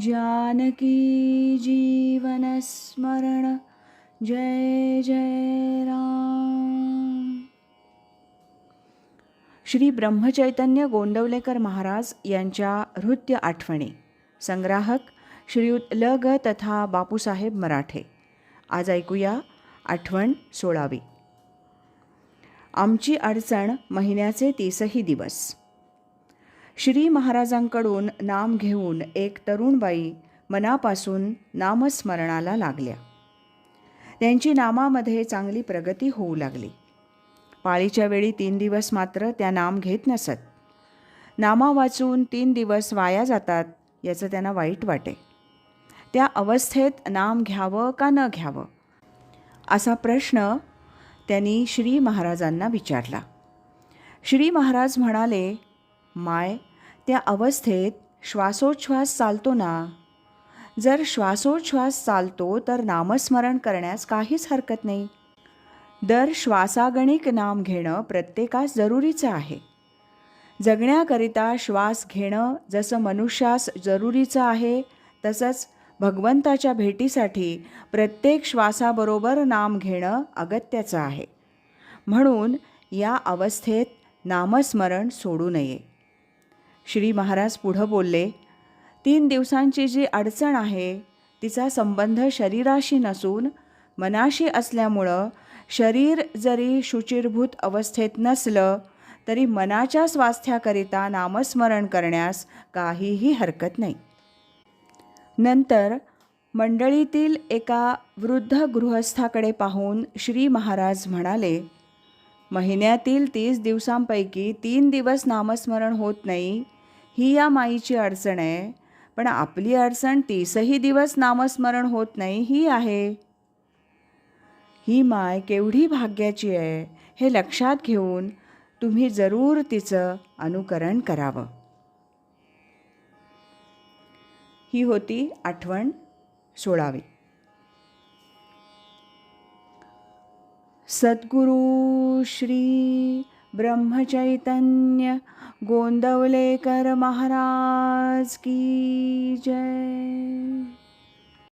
जानकी जीवनस्मरण जय जय राम। श्री ब्रह्मचैतन्य गोंदवलेकर महाराज यांच्या नृत्य आठवणी। संग्राहक श्रीयुत ल ग तथा बापूसाहेब मराठे। आज ऐकूया आठवण सोळावी। आमची अडचण महिन्याचे तीसही दिवस। श्री महाराजांकडून नाम घेऊन एक तरुणबाई मनापासून नामस्मरणाला लागल्या. त्यांची नामामध्ये चांगली प्रगती होऊ लागली. पाळीच्या वेळी तीन दिवस मात्र त्या नाम घेत नसत. नामा वाचून तीन दिवस वाया जातात याचं त्यांना वाईट वाटे. त्या अवस्थेत नाम घ्यावं का न घ्यावं? असा प्रश्न त्यांनी श्री महाराजांना विचारला. श्री महाराज म्हणाले माय त्या अवस्थेत श्वासोच्छ्वास चालतो ना? जर श्वासोच्छ्वास चालतो तर नामस्मरण करण्यास काहीच हरकत नाही. दर श्वासागणिक नाम घेणं प्रत्येकास जरुरीचं आहे. जगण्याकरिता श्वास घेणं जसं मनुष्यास जरुरीचं आहे तसंच भगवंताच्या भेटीसाठी प्रत्येक श्वासाबरोबर नाम घेणं अगत्याचं आहे. म्हणून या अवस्थेत नामस्मरण सोडू नये. श्री महाराज पुढं बोलले तीन दिवसांची जी अडचण आहे तिचा संबंध शरीराशी नसून मनाशी असल्यामुळं शरीर जरी शुचिरभूत अवस्थेत नसलं तरी मनाच्या स्वास्थ्याकरिता नामस्मरण करण्यास काहीही हरकत नाही. नंतर मंडळीतील एका वृद्ध गृहस्थाकडे पाहून श्री महाराज म्हणाले महिन्यातील तीस दिवसांपैकी तीन दिवस नामस्मरण होत नाही ही या माईची अडचण आहे. पण आपली अडचण तीसही दिवस नामस्मरण होत नाही ही आहे. ही माय केवढी भाग्याची आहे हे लक्षात घेऊन तुम्ही जरूर तिचं अनुकरण करावं. ही होती आठवण सोळावी. सद्गुरु श्री ब्रह्मचैतन्य गोंदवलेकर महाराज की जय।